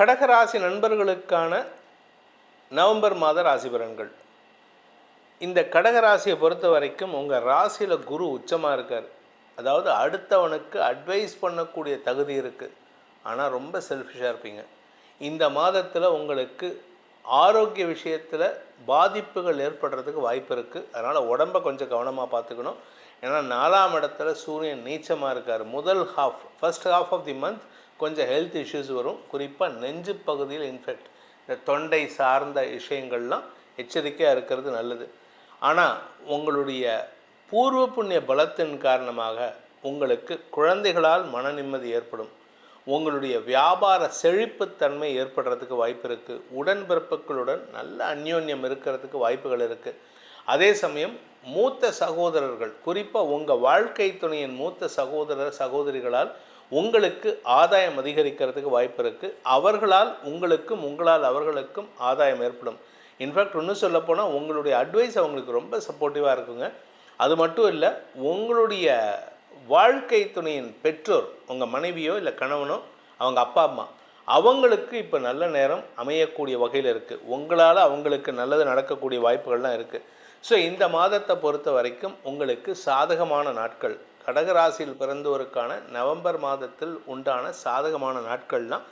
கடகராசி நண்பர்களுக்கான நவம்பர் மாத ராசி பலன்கள். இந்த கடகராசியை பொறுத்த வரைக்கும் உங்கள் ராசியில் குரு உச்சமாக இருக்கார். அதாவது அடுத்தவனுக்கு அட்வைஸ் பண்ணக்கூடிய தகுதி இருக்குது ஆனால் ரொம்ப செல்ஃபிஷாக இருப்பீங்க. இந்த மாதத்தில் உங்களுக்கு ஆரோக்கிய விஷயத்தில் பாதிப்புகள் ஏற்படுறதுக்கு வாய்ப்பு இருக்குது அதனால் உடம்பை கொஞ்சம் கவனமாக பார்த்துக்கணும். ஏன்னா நாலாம் இடத்துல சூரியன் நீச்சமாக இருக்கார். முதல் half first half of the month கொஞ்சம் ஹெல்த் இஷ்யூஸ் வரும். குறிப்பாக நெஞ்சு பகுதியில் இன்ஃபெக்ட் இந்த தொண்டை சார்ந்த விஷயங்கள்லாம் எச்சரிக்கையாக இருக்கிறது நல்லது. ஆனால் உங்களுடைய பூர்வ புண்ணிய பலத்தின் காரணமாக உங்களுக்கு குழந்தைகளால் மன நிம்மதி ஏற்படும். உங்களுடைய வியாபார செழிப்புத்தன்மை ஏற்படுறதுக்கு வாய்ப்பு இருக்குது உடன்பிறப்புகளுடன் நல்ல அந்யோன்யம் இருக்கிறதுக்கு வாய்ப்புகள் இருக்குது அதே சமயம் மூத்த சகோதரர்கள் குறிப்பாக உங்கள் வாழ்க்கை துணையின் மூத்த சகோதரர் சகோதரிகளால் உங்களுக்கு ஆதாயம் அதிகரிக்கிறதுக்கு வாய்ப்பு இருக்குது அவர்களால் உங்களுக்கும் உங்களால் அவர்களுக்கும் ஆதாயம் ஏற்படும். இன்ஃபேக்ட் இன்னும் சொல்லப்போனால் உங்களுடைய அட்வைஸ் அவங்களுக்கு ரொம்ப சப்போர்ட்டிவாக இருக்குங்க. அது மட்டும் இல்லை உங்களுடைய வாழ்க்கை துணையின் பெற்றோர் உங்கள் மனைவியோ இல்லை கணவனோ அவங்க அப்பா அம்மா அவங்களுக்கு இப்போ நல்ல நேரம் அமையக்கூடிய வகையில் இருக்குது உங்களால் அவங்களுக்கு நல்லது நடக்கக்கூடிய வாய்ப்புகள்லாம் இருக்குது ஸோ இந்த மாதத்தை பொறுத்த வரைக்கும் உங்களுக்கு சாதகமான நாட்கள். கடகராசியில் பிறந்தோருக்கான நவம்பர் மாதத்தில் உண்டான சாதகமான நாட்கள்லாம்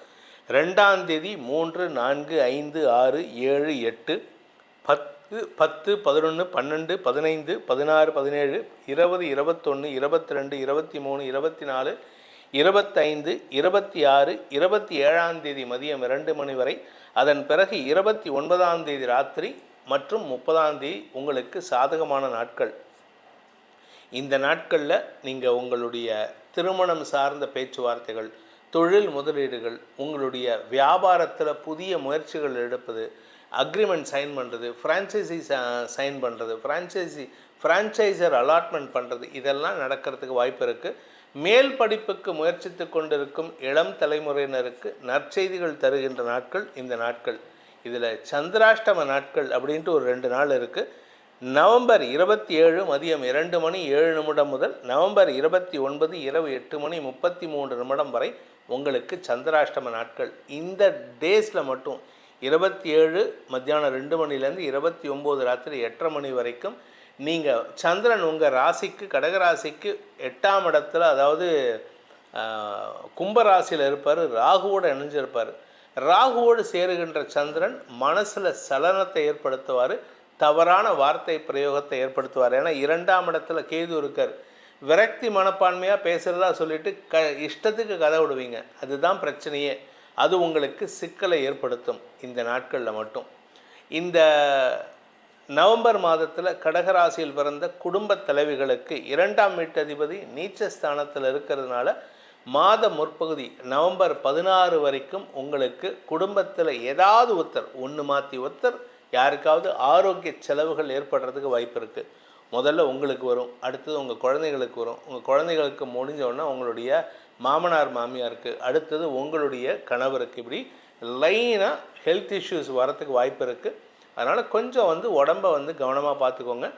ரெண்டாம் தேதி மூன்று நான்கு ஐந்து ஆறு ஏழு எட்டு பத்து பத்து பதினொன்று பன்னெண்டு பதினைந்து பதினாறு பதினேழு இருபது இருபத்தொன்று இருபத்தி ரெண்டு இருபத்தி மூணு இருபத்தி நாலு இருபத்தைந்து இருபத்தி ஆறு இருபத்தி ஏழாம் தேதி மதியம் இரண்டு மணி வரை அதன் பிறகு இருபத்தி ஒன்பதாம் தேதி ராத்திரி மற்றும் முப்பதாம் தேதி உங்களுக்கு சாதகமான நாட்கள். இந்த நாட்களில் நீங்கள் உங்களுடைய திருமணம் சார்ந்த பேச்சுவார்த்தைகள் தொழில் முதலீடுகள் உங்களுடைய வியாபாரத்தில் புதிய முயற்சிகள் எடுப்பது அக்ரிமெண்ட் சைன் பண்ணுறது ஃப்ரான்ச்சைசி சைன் பண்ணுறது ஃப்ரான்ச்சைசி ஃப்ரான்ச்சைசர் அலாட்மெண்ட் பண்ணுறது இதெல்லாம் நடக்கிறதுக்கு வாய்ப்பு இருக்குது மேல் படிப்புக்கு முயற்சித்து கொண்டிருக்கும் இளம் தலைமுறையினருக்கு நற்செய்திகள் தருகின்ற நாட்கள் இந்த நாட்கள். இதில் சந்திராஷ்டம நாட்கள் அப்படின்ட்டு ஒரு ரெண்டு நாள் இருக்குது நவம்பர் இருபத்தி ஏழு மதியம் இரண்டு மணி ஏழு நிமிடம் முதல் நவம்பர் இருபத்தி ஒன்பது இரவு எட்டு மணி முப்பத்தி மூன்று நிமிடம் வரை உங்களுக்கு சந்திராஷ்டம நாட்கள். இந்த டேஸில் மட்டும் இருபத்தி ஏழு மத்தியானம் ரெண்டு மணிலேருந்து இருபத்தி ஒம்பது ராத்திரி எட்டரை மணி வரைக்கும் நீங்கள் சந்திரன் உங்கள் ராசிக்கு கடகராசிக்கு எட்டாம் இடத்துல அதாவது கும்பராசியில் இருப்பார் ராகுவோடு இணைஞ்சிருப்பார். ராகுவோடு சேருகின்ற சந்திரன் மனசில் சலனத்தை ஏற்படுத்துவார் தவறான வார்த்தை பிரயோகத்தை ஏற்படுத்துவார். ஏன்னா இரண்டாம் இடத்துல கேது இருக்கார். விரக்தி மனப்பான்மையாக பேசுகிறதா சொல்லிட்டு க இஷ்டத்துக்கு கதை விடுவீங்க. அதுதான் பிரச்சனையே. அது உங்களுக்கு சிக்கலை ஏற்படுத்தும் இந்த நாட்களில் மட்டும். இந்த நவம்பர் மாதத்தில் கடகராசியில் பிறந்த குடும்பத் தலைவிகளுக்கு இரண்டாம் வீட்டதிபதி நீச்ச ஸ்தானத்தில் இருக்கிறதுனால மாத முற்பகுதி நவம்பர் பதினாறு வரைக்கும் உங்களுக்கு குடும்பத்தில் ஏதாவது ஒருத்தர் ஒன்று மாற்றி ஒருத்தர் யாருக்காவது ஆரோக்கிய செலவுகள் ஏற்படுறதுக்கு வாய்ப்பு இருக்குது முதல்ல உங்களுக்கு வரும் அடுத்தது உங்கள் குழந்தைகளுக்கு வரும். உங்கள் குழந்தைகளுக்கு முடிஞ்சோடனே உங்களுடைய மாமனார் மாமியாருக்கு அடுத்தது உங்களுடைய கணவருக்கு. இப்படி லைனாக ஹெல்த் இஷ்யூஸ் வரத்துக்கு வாய்ப்பு இருக்குது அதனால் கொஞ்சம் வந்து உடம்பை வந்து கவனமாக பார்த்துக்கோங்க.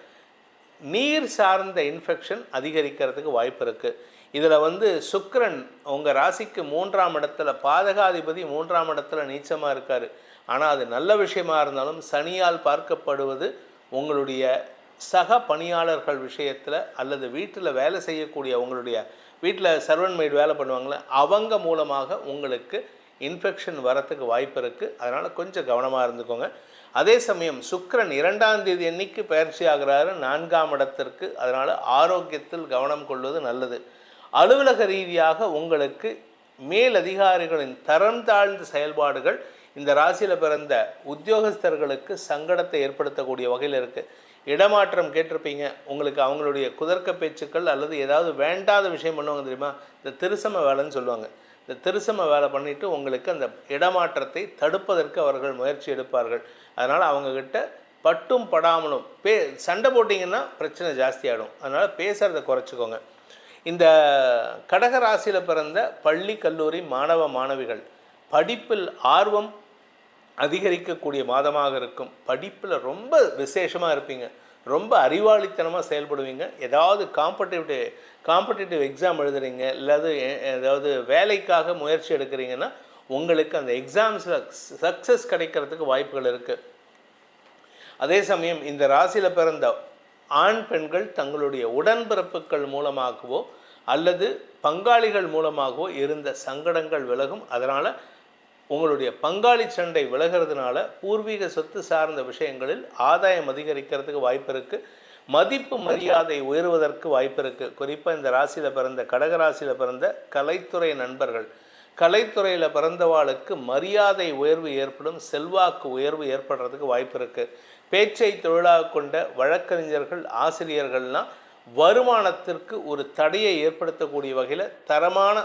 நீர் சார்ந்த இன்ஃபெக்ஷன் அதிகரிக்கிறதுக்கு வாய்ப்பு இருக்குது இதில் வந்து சுக்கரன் உங்கள் ராசிக்கு மூன்றாம் இடத்துல பாதகாதிபதி மூன்றாம் இடத்துல நீச்சமாக இருக்கார். ஆனால் அது நல்ல விஷயமா இருந்தாலும் சனியால் பார்க்கப்படுவது உங்களுடைய சக பணியாளர்கள் விஷயத்தில் அல்லது வீட்டில் வேலை செய்யக்கூடிய உங்களுடைய வீட்டில் சர்வன் மைடு வேலை பண்ணுவாங்களே அவங்க மூலமாக உங்களுக்கு இன்ஃபெக்ஷன் வரத்துக்கு வாய்ப்பு இருக்குது அதனால் கொஞ்சம் கவனமாக இருந்துக்கோங்க. அதே சமயம் சுக்கரன் இரண்டாம் தேதி அன்னைக்கு பயிற்சி ஆகிறாரு நான்காம் இடத்திற்கு. அதனால் ஆரோக்கியத்தில் கவனம் கொள்வது நல்லது. அலுவலக ரீதியாக உங்களுக்கு மேலதிகாரிகளின் தரம் தாழ்ந்த செயல்பாடுகள் இந்த ராசியில் பிறந்த உத்தியோகஸ்தர்களுக்கு சங்கடத்தை ஏற்படுத்தக்கூடிய வகையில் இருக்குது இடமாற்றம் கேட்டிருப்பீங்க. உங்களுக்கு அவங்களுடைய குதர்க்க பேச்சுக்கள் அல்லது ஏதாவது வேண்டாத விஷயம் பண்ணுவாங்க தெரியுமா? இந்த திருசம வேலைன்னு சொல்லுவாங்க. இந்த திருசம வேலை பண்ணிவிட்டு உங்களுக்கு அந்த இடமாற்றத்தை தடுப்பதற்கு அவர்கள் முயற்சி எடுப்பார்கள். அதனால் அவங்கக்கிட்ட பட்டும் படாமலும் பே சண்டை போட்டிங்கன்னா பிரச்சனை ஜாஸ்தியாகிடும் அதனால் பேசுகிறத குறைச்சிக்கோங்க. இந்த கடக ராசியில் பிறந்த பள்ளி கல்லூரி மாணவ மாணவிகள் படிப்பில் ஆர்வம் அதிகரிக்கக்கூடிய மாதமாக இருக்கும். படிப்பில் ரொம்ப விசேஷமாக இருப்பீங்க. ரொம்ப அறிவாளித்தனமாக செயல்படுவீங்க. ஏதாவது காம்படிட்டிவ் காம்படிட்டிவ் எக்ஸாம் எழுதுறீங்க. இல்லாது ஏதாவது வேலைக்காக முயற்சி எடுக்கிறீங்கன்னா உங்களுக்கு அந்த எக்ஸாம்ஸில் சக்ஸஸ் கிடைக்கிறதுக்கு வாய்ப்புகள் இருக்குது அதே சமயம் இந்த ராசியில் பிறந்த ஆண் பெண்கள் தங்களுடைய உடன்பிறப்புகள் மூலமாகவோ அல்லது பங்காளிகள் மூலமாகவோ இருந்த சங்கடங்கள் விலகும். அதனால் உங்களுடைய பங்காளி சண்டை விலகிறதுனால பூர்வீக சொத்து சார்ந்த விஷயங்களில் ஆதாயம் அதிகரிக்கிறதுக்கு வாய்ப்பு இருக்குது மதிப்பு மரியாதை உயர்வதற்கு வாய்ப்பு இருக்குது குறிப்பாக இந்த ராசியில் பிறந்த கடக ராசியில் பிறந்த கலைத்துறை நண்பர்கள். கலைத்துறையில் பிறந்தவாளுக்கு மரியாதை உயர்வு ஏற்படும் செல்வாக்கு உயர்வு ஏற்படுறதுக்கு வாய்ப்பு இருக்குது பேச்சை தொழிலாக கொண்ட வழக்கறிஞர்கள் ஆசிரியர்கள்லாம் வருமானத்திற்கு ஒரு தடையை ஏற்படுத்தக்கூடிய வகையில் தரமான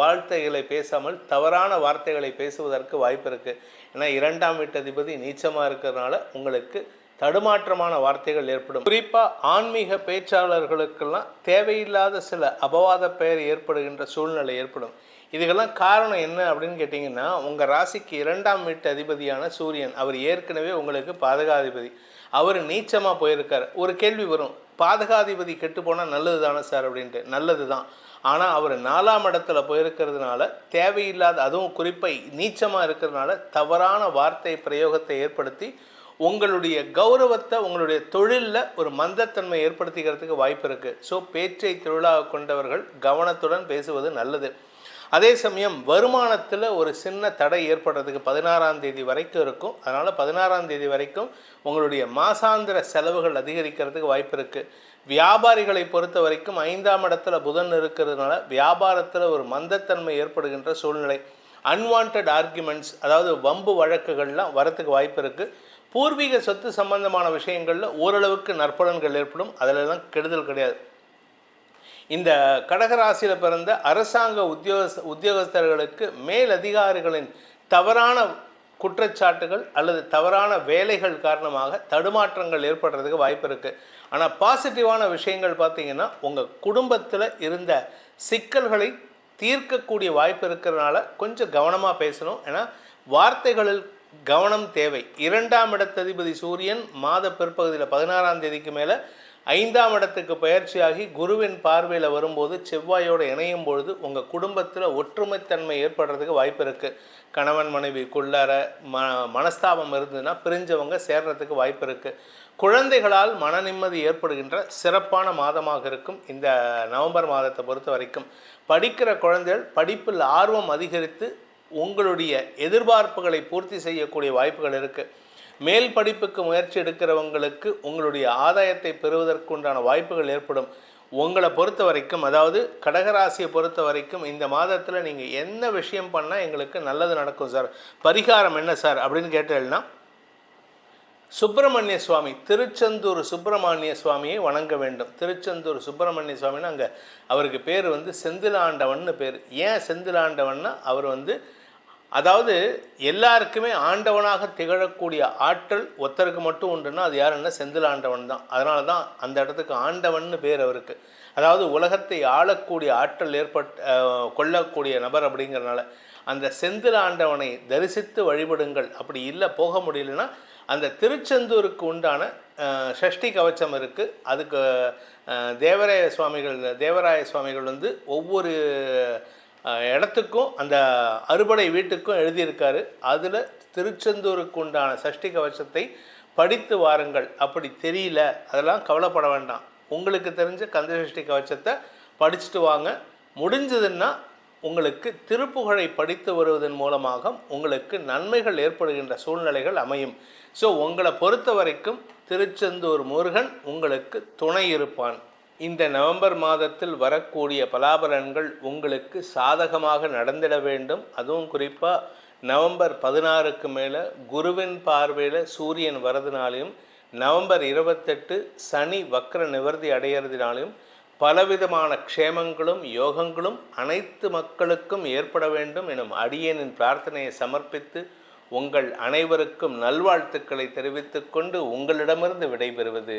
வார்த்தைகளை பேசாமல் தவறான வார்த்தைகளை பேசுவதற்கு வாய்ப்பு இருக்குது ஏன்னா இரண்டாம் வீட்டதிபதி நீச்சமாக இருக்கிறதுனால உங்களுக்கு தடுமாற்றமான வார்த்தைகள் ஏற்படும். குறிப்பாக ஆன்மீக பேச்சாளர்களுக்கெல்லாம் தேவையில்லாத சில அபவாத பெயர் ஏற்படுகின்ற சூழ்நிலை ஏற்படும். இதுக்கெல்லாம் காரணம் என்ன அப்படின்னு கேட்டிங்கன்னா உங்கள் ராசிக்கு இரண்டாம் வீட்டு அதிபதியான சூரியன் அவர் ஏற்கனவே உங்களுக்கு பாதகாதிபதி. அவர் நீச்சமாக போயிருக்கார். ஒரு கேள்வி வரும் பாதகாதிபதி கெட்டு போனால் நல்லது தானே சார் அப்படின்ட்டு. நல்லது தான். ஆனால் அவர் நாலாம் இடத்துல போயிருக்கிறதுனால தேவையில்லாத அதுவும் குறிப்பாக நீச்சமாக இருக்கிறதுனால தவறான வார்த்தை பிரயோகத்தை ஏற்படுத்தி உங்களுடைய கௌரவத்தை உங்களுடைய தொழிலில் ஒரு மந்தத்தன்மை ஏற்படுத்திக்கிறதுக்கு வாய்ப்பு இருக்குது ஸோ பேச்சை தொழிலாக கொண்டவர்கள் கவனத்துடன் பேசுவது நல்லது. அதே சமயம் வருமானத்தில் ஒரு சின்ன தடை ஏற்படுறதுக்கு பதினாறாம் தேதி வரைக்கும் இருக்கும். அதனால் பதினாறாம் தேதி வரைக்கும் உங்களுடைய மாசாந்திர செலவுகள் அதிகரிக்கிறதுக்கு வாய்ப்பு இருக்குது வியாபாரிகளை பொறுத்த வரைக்கும் ஐந்தாம் இடத்துல புதன் இருக்கிறதுனால வியாபாரத்தில் ஒரு மந்தத்தன்மை ஏற்படுகின்ற சூழ்நிலை. அன்வான்ட் ஆர்குமெண்ட்ஸ் அதாவது வம்பு வழக்குகள்லாம் வரத்துக்கு வாய்ப்பு இருக்குது பூர்வீக சொத்து சம்பந்தமான விஷயங்களில் ஓரளவுக்கு நற்பலன்கள் ஏற்படும். அதிலெல்லாம் கெடுதல் கிடையாது. இந்த கடகராசியில் பிறந்த அரசாங்க உத்தியோகஸ்த உத்தியோகஸ்தர்களுக்கு மேலதிகாரிகளின் தவறான குற்றச்சாட்டுகள் அல்லது தவறான வேலைகள் காரணமாக தடுமாற்றங்கள் ஏற்படுறதுக்கு வாய்ப்பு இருக்குது ஆனால் பாசிட்டிவான விஷயங்கள் பார்த்தீங்கன்னா உங்கள் குடும்பத்தில் இருந்த சிக்கல்களை தீர்க்கக்கூடிய வாய்ப்பு இருக்கிறதுனால கொஞ்சம் கவனமாக பேசணும். ஏன்னா வார்த்தைகளில் கவனம் தேவை. இரண்டாம் இடத்ததிபதி சூரியன் மாத பிற்பகுதியில் பதினாறாம் தேதிக்கு மேலே ஐந்தாம் இடத்துக்கு பயிற்சியாகி குருவின் பார்வையில் வரும்போது செவ்வாயோடு இணையும் பொழுது உங்கள் குடும்பத்தில் ஒற்றுமைத்தன்மை ஏற்படுறதுக்கு வாய்ப்பு இருக்குது கணவன் மனைவிக்குள்ளார ம மனஸ்தாபம் இருந்ததுன்னா பிரிஞ்சவங்க சேர்றதுக்கு வாய்ப்பு இருக்குது குழந்தைகளால் மன நிம்மதி ஏற்படுகின்ற சிறப்பான மாதமாக இருக்கும் இந்த நவம்பர் மாதத்தை பொறுத்த வரைக்கும். படிக்கிற குழந்தைகள் படிப்பில் ஆர்வம் அதிகரித்து உங்களுடைய எதிர்பார்ப்புகளை பூர்த்தி செய்யக்கூடிய வாய்ப்புகள் இருக்குது மேல் படிப்புக்கு முயற்சி எடுக்கிறவங்களுக்கு உங்களுடைய ஆதாயத்தை பெறுவதற்குண்டான வாய்ப்புகள் ஏற்படும். உங்களை பொறுத்த வரைக்கும் அதாவது கடகராசியை பொறுத்த வரைக்கும் இந்த மாதத்தில் நீங்கள் என்ன விஷயம் பண்ணால் எங்களுக்கு நல்லது நடக்கும் சார்? பரிகாரம் என்ன சார் அப்படின்னு கேட்டேன்னா சுப்பிரமணிய சுவாமி திருச்செந்தூர் சுப்பிரமணிய சுவாமியை வணங்க வேண்டும். திருச்செந்தூர் சுப்பிரமணிய சுவாமின்னு அங்கே அவருக்கு பேர் வந்து செந்திலாண்டவன்னு பேர். ஏன் செந்திலாண்டவன்னா அவர் வந்து அதாவது எல்லாருக்குமே ஆண்டவனாக திகழக்கூடிய ஆற்றல் ஒருத்தருக்கு மட்டும் உண்டுன்னா அது யாருன்னா செந்தில் ஆண்டவன் தான். அதனால தான் அந்த இடத்துக்கு ஆண்டவன்னு பேர் அவருக்கு. அதாவது உலகத்தை ஆளக்கூடிய ஆற்றல் ஏற்பட் கொள்ளக்கூடிய நபர் அப்படிங்கிறனால அந்த செந்தில் ஆண்டவனை தரிசித்து வழிபடுங்கள். அப்படி இல்லை போக முடியலன்னா அந்த திருச்செந்தூருக்கு உண்டான ஷஷ்டி கவச்சம் இருக்குது அதுக்கு தேவராய சுவாமிகள் தேவராய சுவாமிகள் வந்து ஒவ்வொரு இடத்துக்கும் அந்த அறுபடை வீட்டுக்கும் எழுதியிருக்காரு. அதில் திருச்செந்தூருக்கு உண்டான சஷ்டி கவசத்தை படித்து வாருங்கள். அப்படி தெரியல. அதெல்லாம் கவலைப்பட வேண்டாம். உங்களுக்கு தெரிஞ்ச கந்த சஷ்டி கவச்சத்தை படிச்சுட்டு வாங்க. முடிஞ்சதுன்னா உங்களுக்கு திருப்புகழை படித்து வருவதன் மூலமாக உங்களுக்கு நன்மைகள் ஏற்படுகின்ற சூழ்நிலைகள் அமையும். ஸோ உங்களை பொறுத்த வரைக்கும் திருச்செந்தூர் முருகன் உங்களுக்கு துணை இருப்பான். இந்த நவம்பர் மாதத்தில் வரக்கூடிய பலாபலன்கள் உங்களுக்கு சாதகமாக நடந்திட வேண்டும். அதுவும் குறிப்பாக நவம்பர் பதினாறுக்கு மேலே குருவின் பார்வையில் சூரியன் வரதுனாலையும் நவம்பர் இருபத்தெட்டு சனி வக்ர நிவர்த்தி அடையிறதுனாலையும் பலவிதமான க்ஷேமங்களும் யோகங்களும் அனைத்து மக்களுக்கும் ஏற்பட வேண்டும் எனும் அடியனின் பிரார்த்தனையை சமர்ப்பித்து உங்கள் அனைவருக்கும் நல்வாழ்த்துக்களை தெரிவித்துக்கொண்டு உங்களிடமிருந்து விடைபெறுவது